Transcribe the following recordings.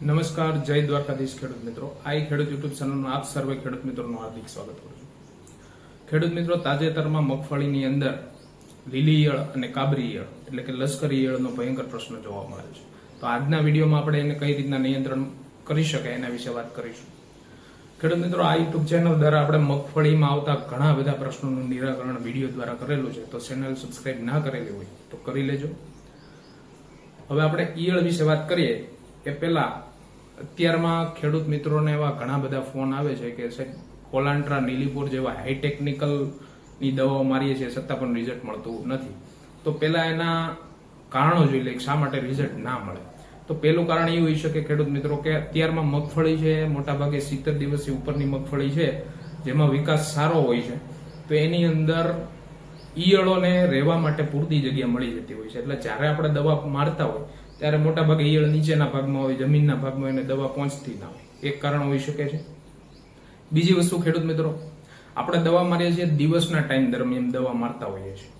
નમસ્કાર, જય દ્વારકાધીશ ખેડૂત મિત્રો. આ ખેડૂત યુટ્યુબ ચેનલમાં આપ સર્વે ખેડૂત મિત્રોનું હાર્દિક સ્વાગત કરું છું. ખેડૂત મિત્રો, તાજેતરમાં મગફળીની અંદર લીલી ઈયળ અને કાબરી ઈયળ, એટલે કે લશ્કરી ઈયળનો ભયંકર પ્રશ્ન જોવા મળે છે. તો આજના વિડીયોમાં આપણે એને કઈ રીતના નિયંત્રણ કરી શકાય એના વિશે વાત કરીશું. ખેડૂત મિત્રો, આ યુટ્યુબ ચેનલ દ્વારા આપણે મગફળીમાં આવતા ઘણા બધા પ્રશ્નોનું નિરાકરણ વીડિયો દ્વારા કરેલું છે. તો ચેનલ સબસ્ક્રાઇબ ના કરેલી હોય તો કરી લેજો. હવે આપણે ઈયળ વિશે વાત કરીએ. એ પહેલા અત્યારમાં ખેડૂત મિત્રોને એવા ઘણા બધા ફોન આવે છે કે સાહેબ કોલાન્ટ્રા નીલીપુર જેવા હાઈ ટેકનિકલની દવાઓ મારીએ છીએ, છતાં પણ રિઝલ્ટ મળતું નથી. તો પહેલાં એના કારણો જોઈ લે શા માટે રિઝલ્ટ ના મળે. તો પહેલું કારણ એ હોઈ શકે ખેડૂત મિત્રો કે અત્યારમાં મગફળી છે, મોટાભાગે સિત્તેર દિવસથી ઉપરની મગફળી છે, જેમાં વિકાસ સારો હોય છે, તો એની અંદર ઈયળોને રહેવા માટે પૂરતી જગ્યા મળી જતી હોય છે. એટલે જ્યારે આપણે દવા મારતા હોય ત્યારે મોટાભાગે ઈયળ નીચેના ભાગમાં હોય, જમીનના ભાગમાં અને દવા પહોંચતી ના હોય. એક કારણ હોઈ શકે છે. બીજી વસ્તુ ખેડૂત મિત્રો, આપણે દવા મારીએ છીએ દિવસના ટાઈમ દરમિયાન દવા મારતા હોઈએ છીએ.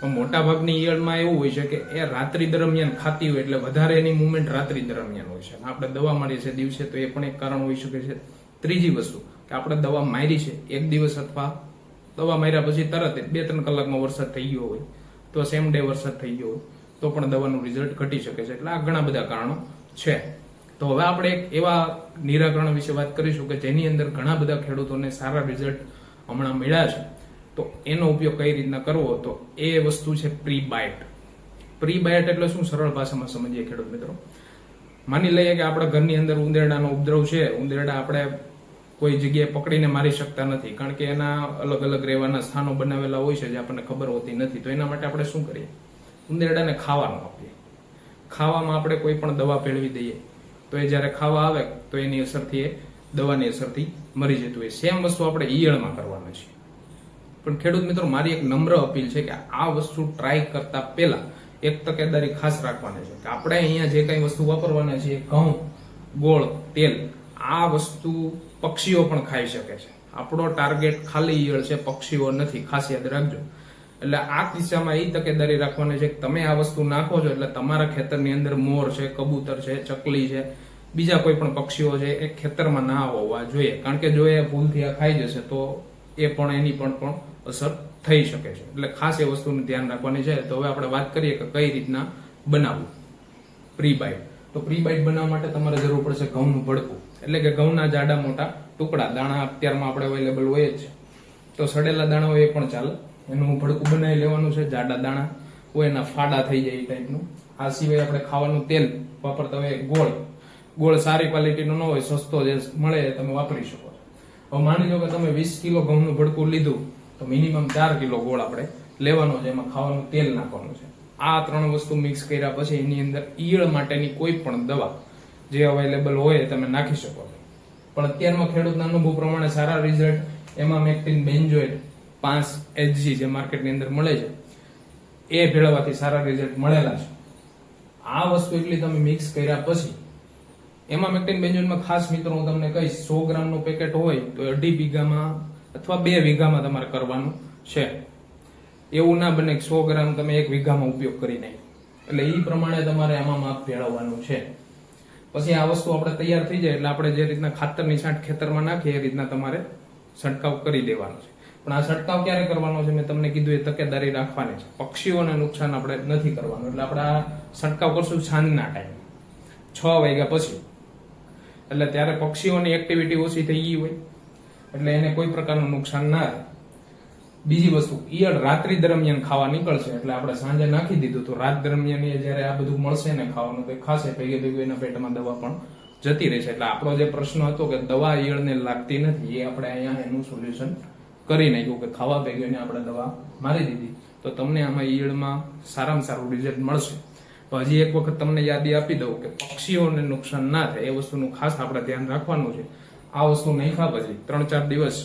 પણ મોટા ભાગની ઈયળમાં એવું હોય છે કે એ રાત્રિ દરમિયાન ખાતી હોય એટલે વધારે એની મુવમેન્ટ રાત્રિ દરમિયાન હોય છે. આપણે દવા મારીએ છીએ દિવસે, તો એ પણ એક કારણ હોઈ શકે છે. ત્રીજી વસ્તુ, કે આપણે દવા મારી છે, એક દિવસ અથવા દવા માર્યા પછી તરત બે ત્રણ કલાકમાં વરસાદ થઈ ગયો હોય, તો સેમ ડે વરસાદ થઈ ગયો હોય. તો પણ દવાનું રિઝલ્ટ ઘટી શકે છે. એટલે આ ઘણા બધા કારણો છે. તો હવે આપણે એક એવા નિરાકરણ વિશે વાત કરીશું કે જેની અંદર ઘણા બધા ખેડૂતોને સારા રિઝલ્ટ હમણાં મળ્યા છે. તો એનો ઉપયોગ કઈ રીતના કરવો? તો એ વસ્તુ છે પ્રી બાઇટ પ્રી બાઇટ એટલે શું? સરળ ભાષામાં સમજીએ ખેડૂત મિત્રો. માની લઈએ કે આપણા ઘરની અંદર ઉંદેરડાનો ઉપદ્રવ છે. ઉંદેરડા આપણે કોઈ જગ્યાએ પકડીને મારી શકતા નથી. કારણ કે એના અલગ અલગ રહેવાના સ્થાનો બનાવેલા હોય છે જે આપણને ખબર હોતી નથી. તો એના માટે આપણે શું કરીએ? ઉંદેરડાને ખાવાનું આપીએ. ખાવામાં આપણે કોઈ પણ દવા ભેળવી દઈએ, તો એ જ્યારે ખાવા આવે, તો એની અસરથી એ દવાની અસરથી મરી જતું હોય. સેમ વસ્તુ આપણે ઈયળમાં કરવાનું છે. પણ ખેડૂત મિત્રો, મારી એક નમ્ર અપીલ છે કે આ વસ્તુ ટ્રાય કરતા પહેલા એક તકેદારી ખાસ રાખવાની છે. કે આપણે અહીંયા જે કઈ વસ્તુ વાપરવાના છીએ, ઘઉં, ગોળ, તેલ, આ વસ્તુ પક્ષીઓ પણ ખાઈ શકે છે. આપણો ટાર્ગેટ ખાલી ઈયળ છે, પક્ષીઓ નથી. ખાસ યાદ રાખજો. એટલે આ કિસ્સામાં એ તકેદારી રાખવાની છે કે તમે આ વસ્તુ નાખો છો એટલે તમારા ખેતરની અંદર મોર છે, કબૂતર છે, ચકલી છે, બીજા કોઈ પણ પક્ષીઓ છે, એ ખેતરમાં ના હોવા જોઈએ. કારણ કે જો એ ભૂલથી આ ખાઈ જશે તો એ પણ એની પણ પણ અસર થઈ શકે છે. એટલે ખાસ એ વસ્તુનું ધ્યાન રાખવાની છે. તો હવે આપણે વાત કરીએ કે કઈ રીતના બનાવવું. પ્રી બાઇટ તો પ્રી બાઇટ બનાવવા માટે તમારે જરૂર પડશે ઘઉંનું ભડકું. એટલે કે ઘઉંના જાડા મોટા ટુકડા. દાણા અત્યારમાં આપણે અવેલેબલ હોય જ છે. તો સડેલા દાણા હોય એ પણ ચાલે. એનું ભડકું બનાવી લેવાનું છે, જાડા દાણા હોય એના ફાડા થઈ જાય એ ટાઈપનું આ સિવાય આપણે ખાવાનું તેલ વાપરતા હોય ગોળ. ગોળ સારી ક્વોલિટીનો ન હોય, સસ્તો જે મળે તમે વાપરી શકો હવે માની લો કે તમે વીસ કિલો ઘઉંનું ભડકું લીધું, તો મિનિમમ ચાર કિલો ગોળ આપણે લેવાનો છે, એમાં ખાવાનું તેલ નાખવાનું છે. આ ત્રણ વસ્તુ મિક્સ કર્યા પછી એની અંદર ઈયળ માટેની કોઈ પણ દવા જે અવેલેબલ હોય તમે નાખી શકો છો. પણ અત્યારમાં ખેડૂતના અનુભવ પ્રમાણે સારા રિઝલ્ટ એમાં મેક્ટિન બેન્જોઇડ પાંચ એચજી જે માર્કેટની અંદર મળે છે, એ ભેળવવાથી સારા રિઝલ્ટ મળેલા છે. આ વસ્તુ એટલી તમે મિક્સ કર્યા પછી, એમાં મેક્ટિન બેન્જોઇડમાં ખાસ મિત્રો હું તમને કહીશ, સો ગ્રામનું પેકેટ હોય તો અઢી વીઘામાં અથવા બે વીઘામાં તમારે કરવાનું છે. એવું ના બને સો ગ્રામ તમે એક વીઘામાં ઉપયોગ કરી નાખો. એટલે એ પ્રમાણે તમારે આમાં માપ ભેળવવાનું છે. પછી આ વસ્તુ આપણે તૈયાર થઈ જાય એટલે આપણે જે રીતના ખાતરની છાંટ ખેતરમાં નાખીએ, એ રીતના તમારે છંટકાવ કરી દેવાનો છે. પણ આ છંટકાવ ક્યારે કરવાનો છે? મેં તમને કીધું એ તકેદારી રાખવાની છે. પક્ષીઓને નુકસાન આપણે નથી કરવાનું. એટલે આપણે આ છંટકાવ કરશું સાંજના ટાઈમ છ વાગ્યા પછી. એટલે ત્યારે પક્ષીઓની એક્ટિવિટી ઓછી થઈ ગઈ હોય. એટલે એને કોઈ પ્રકારનું નુકસાન ના થાય બીજી વસ્તુ, ઈયળ રાત્રિ દરમિયાન ખાવા નીકળશે. એટલે આપણે સાંજે નાખી દીધું તો રાત દરમિયાન એ જ્યારે આ બધું મળશે ને ખાવાનું, તો ખાશે. ભેગે ભેગું એના પેટમાં દવા પણ જતી રહેશે. એટલે આપણો જે પ્રશ્ન હતો કે દવા ઈયળને લાગતી નથી, એ આપણે અહીંયા એનું સોલ્યુશન કરી નાખ્યું કે ખાવા ભેગું એને આપણે દવા મારી દીધી, તો તમને આમાં ઈયળમાં સારામાં સારું રિઝલ્ટ મળશે. તો હજી એક વખત તમને યાદી આપી દઉં કે પક્ષીઓને નુકસાન ના થાય, એ વસ્તુનું ખાસ આપણે ધ્યાન રાખવાનું છે. આ વસ્તુ નહીં ખા પછી ત્રણ ચાર દિવસ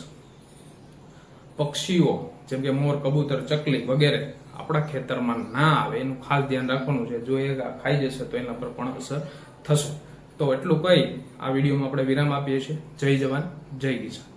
પક્ષીઓ, જેમ કે મોર, કબૂતર, ચકલી વગેરે આપણા ખેતરમાં ના આવે, એનું ખાસ ધ્યાન રાખવાનું છે. જો એ ખાઈ જશે તો એના પર પણ અસર થશે. તો એટલું કહી આ વિડીયોમાં આપણે વિરામ આપીએ છીએ. જય જવાન, જય કિસાન.